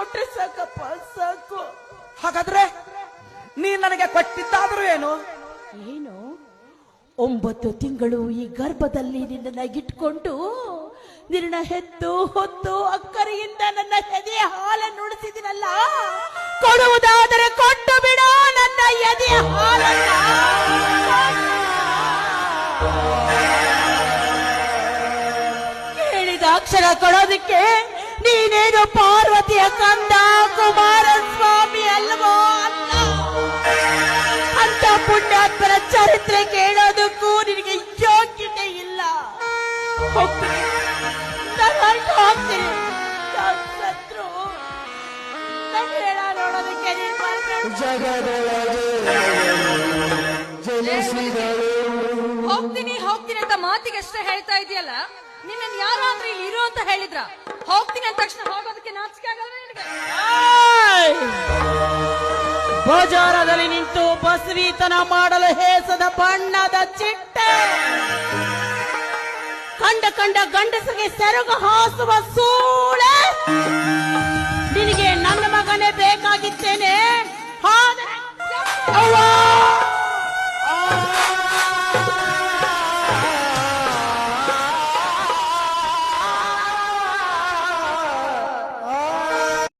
ಕೊಟ್ರೆ ಸಾಕಪ್ಪ ಸಾಕು. ಹಾಗಾದ್ರೆ ನೀ ನನಗೆ ಕೊಟ್ಟಿದ್ದಾದ್ರೂ ಏನು? ಏನು? ಒಂಬತ್ತು ತಿಂಗಳು ಈ ಗರ್ಭದಲ್ಲಿ ನಿನ್ನನ್ನ ಇಟ್ಕೊಂಡು ನಿನ್ನ ಹೆತ್ತು ಹೊತ್ತು ಅಕ್ಕರಿಯಿಂದ ನನ್ನ ಎದೆ ಹಾಲನ್ನು ಉಳಿಸಿದಿನಲ್ಲ ಕೊಡುವುದಾದರೆ ಕೊಟ್ಟು ಬಿಡು ನನ್ನ ಎದೆ ಹಾಲನ್ನ. ಹೇಳಿದ ಅಕ್ಷರ ಕೊಡೋದಕ್ಕೆ ನೀನೇನು ಪಾರ್ವತಿಯ ಕಂದ ಕುಮಾರಸ್ವಾಮಿ ಅಲ್ವೋ ಅಲ್ಲ? ಅಂತ ಪುಣ್ಯಾತ್ಮರ ಚರಿತ್ರೆ ಕೇಳೋದಕ್ಕೂ ನಿನಗೆ ಯೋಗ್ಯತೆ ಇಲ್ಲ. ಹೋಗ್ತೀನಿ. ಹೋಗ್ತೀನಿ. ಸತ್ರು. ನೋಡೋದಕ್ಕೆ ಅಂತ ಮಾತಿಗೆ ಅಷ್ಟೇ ಹೇಳ್ತಾ ಇದೆಯಲ್ಲ? ನಿನ್ನ ಯಾರಾದ್ರೂ ಇಲ್ಲಿ ಇರು ಅಂತ ಹೇಳಿದ್ರ? ಹೋಗ್ತೀನಿ ಅಂದ ತಕ್ಷಣ ಹೋಗೋದಕ್ಕೆ ನಾಚಿಕೆ ಆಗಲ್ವ ನಿನಗೆ? ಬಜಾರದಲ್ಲಿ ನಿಂತು ಬಸವೀತನ ಮಾಡಲು ಹೇಸದ ಬಣ್ಣದ ಚಿಟ್ಟೆ. ಕಂಡ ಕಂಡ ಗಂಡಸರಿಗೆ ಸೆರಗು ಹಾಸುವ ಸೂಳೆ. ನಿನಗೆ ನನ್ನ ಮಗನೇ ಬೇಕಾಗಿತ್ತೇನೆ.